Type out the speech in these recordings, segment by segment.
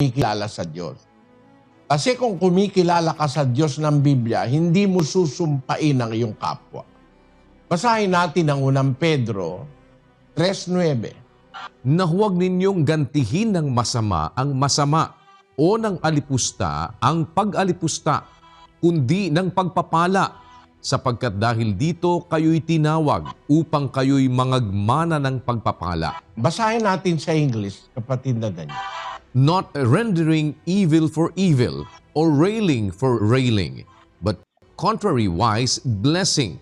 kumikilala sa Diyos. Kasi kung kumikilala ka sa Diyos ng Biblia, hindi mo susumpain ang iyong kapwa. Basahin natin ang unang Pedro 3.9. na huwag ninyong gantihin ng masama ang masama o ng alipusta ang pag-alipusta, kundi ng pagpapala, sapagkat dahil dito kayo'y tinawag upang kayo'y mangagmana ng pagpapala, Basahin natin sa English, kapatid na ganyan. Not rendering evil for evil or railing for railing, but contrariwise blessing,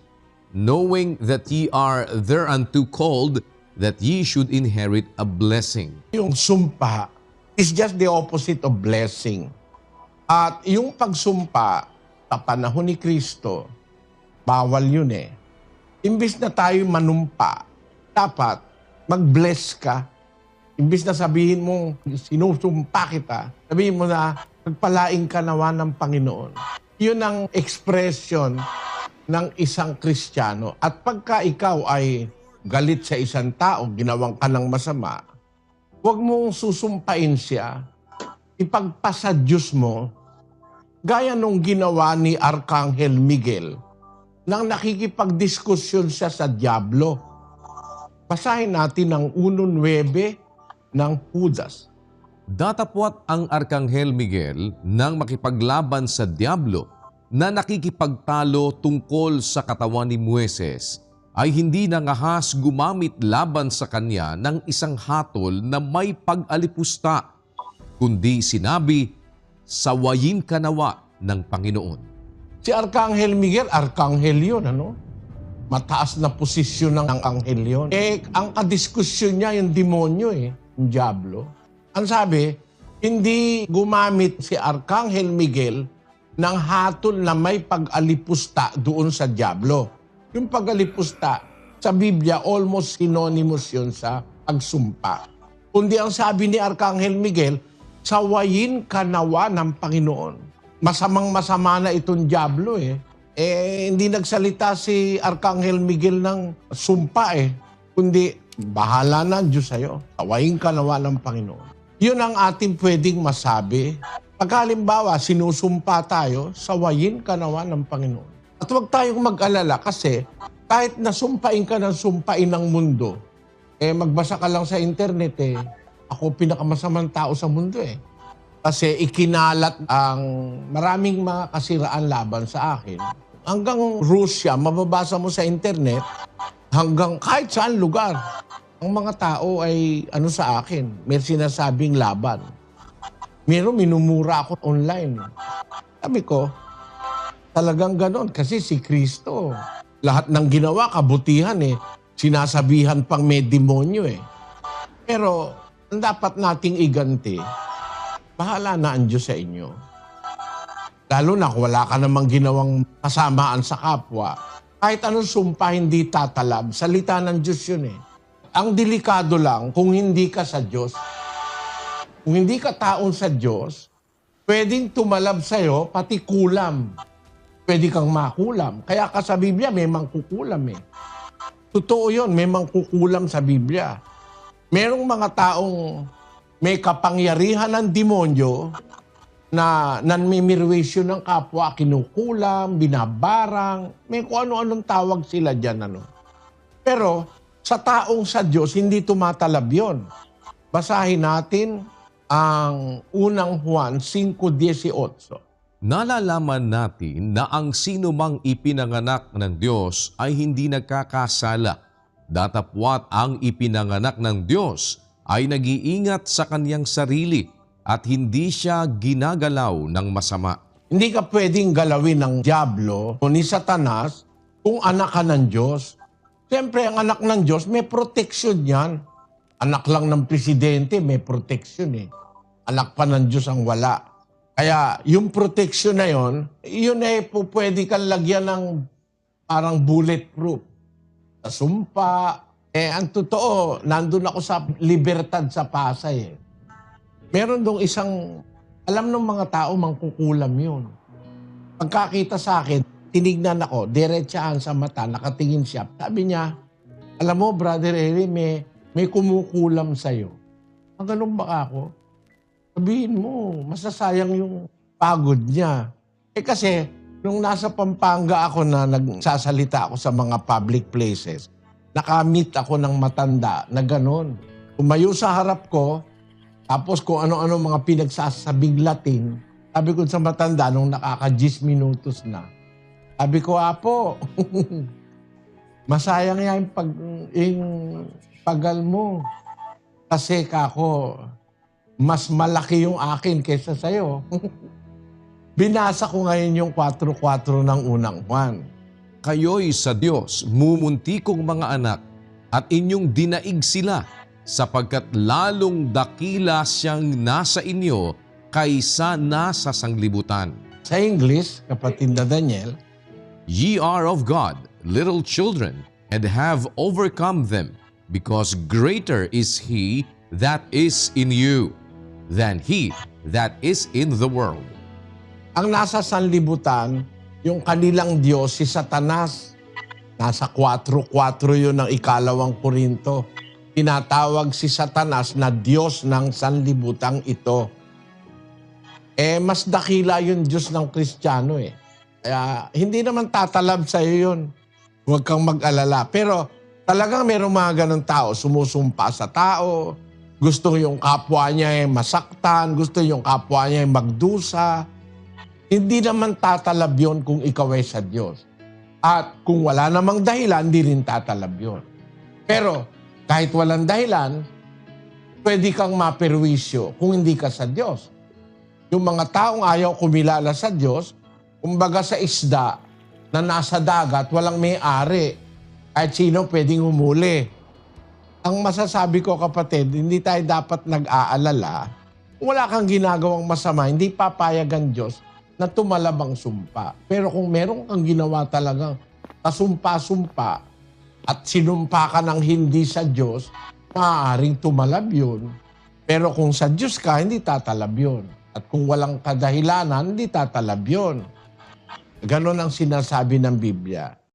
knowing that ye are thereunto called that ye should inherit a blessing. Yung sumpa is just the opposite of blessing. At yung pagsumpa sa panahon ni Kristo, bawal yun eh. Imbis na tayo manumpa, dapat mag-bless ka. Imbis na sabihin mo, sinusumpa kita, sabihin mo na, pagpalaing ka nawa ng Panginoon. Yun ang expression ng isang Kristiyano. At pagka ikaw ay galit sa isang tao, ginawang ka ng masama, huwag mong susumpain siya, ipagpasa Diyos mo, gaya nung ginawa ni Arkanghel Miguel, nang nakikipagdiskusyon siya sa Diablo. Basahin natin ang 1.9 ng Judas. Datapwat ang Arkanghel Miguel nang makipaglaban sa Diablo na nakikipagtalo tungkol sa katawan ni Mueses ay hindi nangahas gumamit laban sa kanya ng isang hatol na may pag-alipusta, kundi sinabi, sawayin ka nawa ng Panginoon. Si Arkanghel Miguel, Arkanghel yun, ano? Mataas na posisyon ng ang anghel yun. Eh, ang kadiskusyon niya, yung demonyo eh, Diablo. Ang sabi, hindi gumamit si Arkanghel Miguel ng hatol na may pag-alipusta doon sa Diablo. Yung pag-alipusta, sa Biblia, almost synonymous yun sa pagsumpa. Kundi ang sabi ni Arkanghel Miguel, sawayin ka nawa ng Panginoon. Masamang masama na itong Diablo eh. Eh, hindi nagsalita si Arkanghel Miguel ng sumpa eh. Kundi, bahala na ang Diyos sa'yo. Sawayin ka nawa ng Panginoon. Yun ang ating pwedeng masabi. Pagkalimbawa, sinusumpa tayo, sawayin ka nawa ng Panginoon. At huwag tayong mag-alala kasi kahit nasumpain ka ng sumpain ng mundo, eh magbasa ka lang sa internet eh, ako pinakamasamang tao sa mundo eh. Kasi ikinalat ang maraming mga kasiraan laban sa akin. Hanggang Russia, mababasa mo sa internet, hanggang kahit saan lugar, ang mga tao ay ano sa akin, may sinasabing laban. Meron minumura ako online. Sabi ko, talagang ganon kasi si Kristo, lahat ng ginawa kabutihan eh, sinasabihan pang may demonyo eh. Pero ang dapat nating iganti, bahala na ang Diyos sa inyo. Lalo na kung wala ka namang ginawang kasamaan sa kapwa. Kahit anong sumpa hindi tatalab, salita ng Diyos yun eh. Ang delikado lang kung hindi ka sa Diyos. Kung hindi ka taon sa Diyos, pwedeng tumalab sa'yo pati kulam. Pwede kang makulam. Kaya ka sa Biblia, may mangkukulam eh. Totoo yun, may mangkukulam sa Biblia. Merong mga taong may kapangyarihan ng demonyo na nanmimirwisyo ng kapwa, kinukulam, binabarang, may kung ano-anong tawag sila dyan. Ano. Pero sa taong sa Diyos, hindi tumatalab yon. Basahin natin ang unang Juan 5.18. Nalalaman natin na ang sino mang ipinanganak ng Diyos ay hindi nagkakasala. Datapwat ang ipinanganak ng Diyos ay nag-iingat sa kanyang sarili at hindi siya ginagalaw ng masama. Hindi ka pwedeng galawin ng Diablo o ni Satanas kung anak ka ng Diyos. Siyempre, ang anak ng Diyos, may protection yan. Anak lang ng presidente, may protection eh. Anak pa ng Diyos ang wala. Kaya yung protection na yon, yun eh po pwede kang lagyan ng parang bulletproof. Sa sumpa. Eh, ang totoo, nandun ako sa libertad sa Pasay eh. Meron dong isang, alam ng mga tao, mangkukulam yun. Pagkakita sa akin, tinignan ako, diretsaan sa mata, nakatingin siya. Sabi niya, alam mo, Brother Eri, may, may kumukulam sa'yo. Ang ganun ba ako? sabihin mo, masasayang yung pagod niya. Eh kasi, nung nasa Pampanga ako na nagsasalita ako sa mga public places, nakamit ako ng matanda na ganon. Umayo sa harap ko, tapos kung ano-ano mga pinagsasabing Latin, sabi ko sa matanda nung nakaka-10 minutos na, sabi ko, Apo, masayang yan yung, pag, yung pagal mo. Kasi kako, mas malaki yung akin kaysa sa'yo. Binasa ko ngayon yung 4-4 ng unang Juan. Kayo'y sa Diyos, mumuntikong mga anak, at inyong dinaig sila, sapagkat lalong dakila siyang nasa inyo kaysa nasa sanglibutan. Sa English, kapatid na Daniel, Ye are of God, little children, and have overcome them, because greater is He that is in you than He that is in the world. ang nasa sanlibutan, yung kanilang Diyos, si Satanas. Nasa 4-4 yun ng ikalawang Korinto. Tinatawag si Satanas na Diyos ng sanlibutang ito. Eh, mas dakila yung Diyos ng Kristiyano eh. Kaya hindi naman tatalab sa iyo yun. Huwag kang mag-alala. Pero talagang merong mga ganong tao, sumusumpa sa tao, gusto yung kapwa niya ay masaktan, gusto yung kapwa niya ay magdusa. Hindi naman tatalab yun kung ikaw ay sa Diyos. At kung wala namang dahilan, hindi rin tatalab yun. Pero kahit walang dahilan, pwede kang maperwisyo kung hindi ka sa Diyos. Yung mga taong ayaw kumilala sa Diyos, kumbaga sa isda na nasa dagat, walang may-ari. Kahit sino pwedeng humuli. Ang masasabi ko kapatid, hindi tayo dapat nag-aalala. Kung wala kang ginagawang masama, hindi papayag ang Diyos na tumalabang sumpa. Pero kung meron kang ginawa talagang kasumpa-sumpa at sinumpa ka ng hindi sa Diyos, maaaring tumalab yun. Pero kung sa Diyos ka, hindi tatalab yun. At kung walang kadahilanan, hindi tatalab yun. Ganon ang sinasabi ng Biblia.